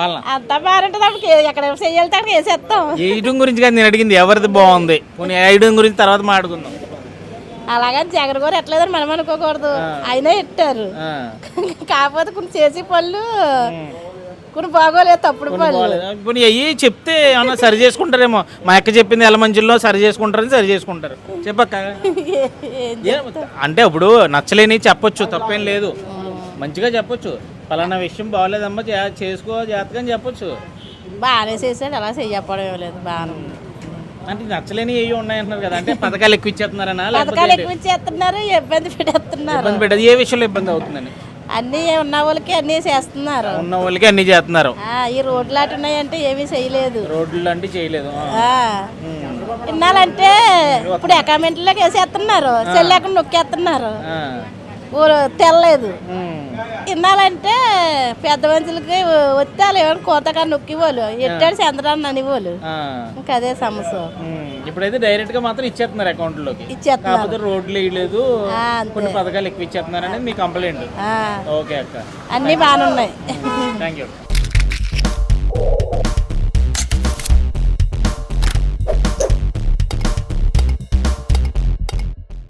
పాలన అంతా బాగుంటుంది అప్పుడు ఎక్కడ చెయ్యాలి అక్కడ వేసేస్తాం వేయడం గురించి కాదు నేను అడిగింది ఎవరిది బాగుంది? పోనీ వేయడం గురించి తర్వాత మాట్లాడుకుందాం. అలాగని జగన్ గారు ఎట్లేదని మనం అనుకోకూడదు. అయినా ఇట్టారు. కాకపోతే కొన్ని చేసి పళ్ళు కొన్ని బాగోలేదు తప్పుడు పళ్ళు పోనీ అయ్యి చెప్తే ఏమన్నా సరి చేసుకుంటారేమో? మా అక్క చెప్పింది ఎలా మంచిలో సరి చేసుకుంటారని సరి చేసుకుంటారు. చెప్పక్క? అంటే ఇప్పుడు నచ్చలేని చెప్పొచ్చు తప్పేం లేదు. మంచిగా చెప్పొచ్చు. పలానా విషయం బాగోలేదమ్మా చేసుకో అని చెప్పొచ్చు. బాగానే చేసాడు అలా చెయ్యపడం లేదు బాగానే ఉంది. అంటే నచ్చలేని ఏవి ఉన్నాయంటున్నారు కదా అంటే పథకాలు ఎక్కువ ఇచ్చేస్తున్నారనా? పథకాలు ఎక్కువ ఇచ్చేస్తున్నారు ఇబ్బంది పెట్టేస్తున్నారు. ఇబ్బంది పెట్టదు ఏ విషయంలో ఇబ్బంది అవుతుందని అన్నీ ఉన్న వాళ్ళకి అన్నీ చేస్తున్నారు. ఉన్న వాళ్ళకి అన్ని చేస్తున్నారు. ఈ రోడ్లు అటు ఉన్నాయంటే ఏమీ చేయలేదు. రోడ్లు అంటే చేయలేదు. ఇన్నాళ్ళంటే ఇప్పుడు అకామెంట్లోకి వేసేస్తున్నారు చెల్లేకుండా నొక్కేస్తున్నారు. ఆ. ఊరు తెల్లలేదు. ఇన్నాళ్ళంటే పెద్ద మనుషులకి వస్తే వాళ్ళు ఏమైనా కోతగా నొక్కివాళ్ళు ఎట్టాడు చంద్రాన్ని అనివాళ్ళు ఆ. ఇంకా అదే సమస్య. ఇప్పుడైతే డైరెక్ట్గా మాత్రం ఇచ్చేస్తున్నారు అకౌంట్లోకి ఇచ్చేస్తున్నారు. కాకపోతే రోడ్లు వేయలేదు కొన్ని పథకాలు ఎక్కువ ఇచ్చేస్తున్నారు అనేది మీ కంప్లైంట్ ఓకే అక్క. అన్నీ బాగానే ఉన్నాయి. Thank you